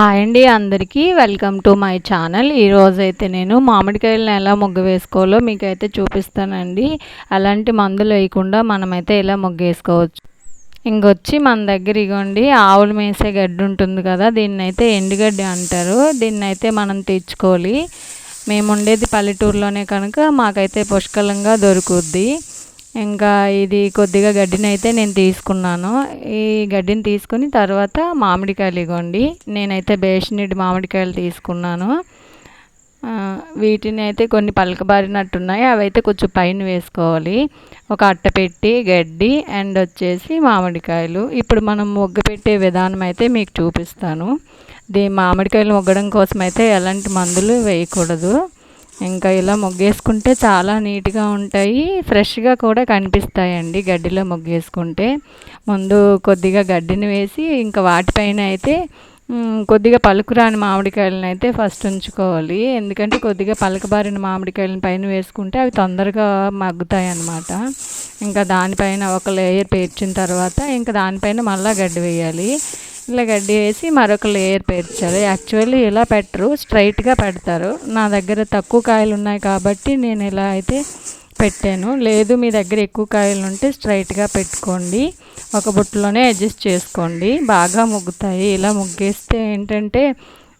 Hi అండి అందరికీ. Welcome to my channel. ఈరోజైతే నేను మామిడికాయలను ఎలా ముగ్గు వేసుకోవాలో మీకైతే చూపిస్తానండి. అలాంటి మందులు వేయకుండా మనమైతే ఇలా ముగ్గు వేసుకోవచ్చు. ఇంకొచ్చి మన దగ్గర ఇగోండి ఆవులు మేసే గడ్డి ఉంటుంది కదా దీన్ని అయితే ఎండుగడ్డి అంటారు. దీన్ని అయితే మనం తెచ్చుకోవాలి. మేము ఉండేది పల్లెటూరులోనే కనుక మాకైతే పుష్కలంగా దొరుకుద్ది. ఇంకా ఇది కొద్దిగా గడ్డిని అయితే నేను తీసుకున్నాను. ఈ గడ్డిని తీసుకుని తర్వాత మామిడికాయలు ఇగోండి నేనైతే బేషనీడి మామిడికాయలు తీసుకున్నాను. వీటిని అయితే కొన్ని పలకబారినట్టున్నాయి అవి అయితే కొంచెం పైన వేసుకోవాలి. ఒక అట్ట పెట్టి గడ్డి అండ్ వచ్చేసి మామిడికాయలు. ఇప్పుడు మనం మొగ్గ పెట్టే విధానం అయితే మీకు చూపిస్తాను. దీ మామిడికాయలు మొగ్గడం కోసం అయితే ఎలాంటి మందులు వేయకూడదు. ఇంకా ఇలా మొగ్గేసుకుంటే చాలా నీట్గా ఉంటాయి. ఫ్రెష్గా కూడా కనిపిస్తాయండి గడ్డిలో మొగ్గేసుకుంటే. ముందు కొద్దిగా గడ్డిని వేసి ఇంకా వాటిపైన అయితే కొద్దిగా పలుకురాని మామిడికాయలను అయితే ఫస్ట్ ఉంచుకోవాలి. ఎందుకంటే కొద్దిగా పలకబారిన మామిడికాయలను పైన వేసుకుంటే అవి తొందరగా మగ్గుతాయి అన్నమాట ఇంకా దానిపైన ఒక లేయర్ పేర్చిన తర్వాత ఇంకా దానిపైన మళ్ళీ గడ్డి వేయాలి. ఇలా గడ్డి వేసి మరొక లేయర్ పేర్చాలి యాక్చువల్లీ ఇలా పెట్టరు? స్ట్రైట్గా పెడతారు. నా దగ్గర తక్కువ కాయలు ఉన్నాయి కాబట్టి నేను ఇలా అయితే పెట్టాను. లేదు మీ దగ్గర ఎక్కువ కాయలు ఉంటే స్ట్రైట్గా పెట్టుకోండి. ఒక బుట్టలోనే అడ్జస్ట్ చేసుకోండి. బాగా ముగ్గుతాయి. ఇలా ముగ్గేస్తే ఏంటంటే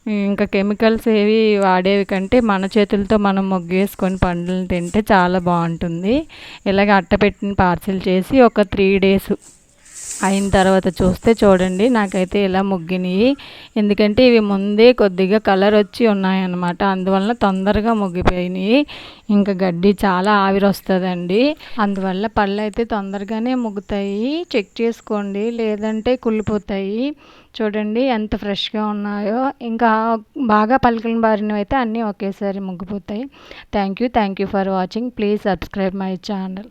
ఇంకా కెమికల్స్ ఏవి వాడేవి కంటే మన చేతులతో మనం ముగ్గేసుకొని పండ్లను తింటే చాలా బాగుంటుంది. ఇలాగ అట్టపెట్టిన పార్సిల్ చేసి ఒక త్రీ డేస్ అయిన తర్వాత చూస్తే చూడండి నాకైతే ఇలా ముగ్గినాయి. ఎందుకంటే ఇవి ముందే కొద్దిగా కలర్ వచ్చి ఉన్నాయన్నమాట. అందువల్ల తొందరగా ముగ్గిపోయినాయి. ఇంకా గడ్డి చాలా ఆవిరి వస్తుందండి అందువల్ల పళ్ళు అయితే తొందరగానే ముగ్గుతాయి. చెక్ చేసుకోండి. లేదంటే కుళ్ళిపోతాయి. చూడండి ఎంత ఫ్రెష్గా ఉన్నాయో. ఇంకా బాగా పలికిన బారినవి అయితే అన్నీ ఒకేసారి ముగ్గిపోతాయి. Thank you. Thank you for watching. Please subscribe my channel.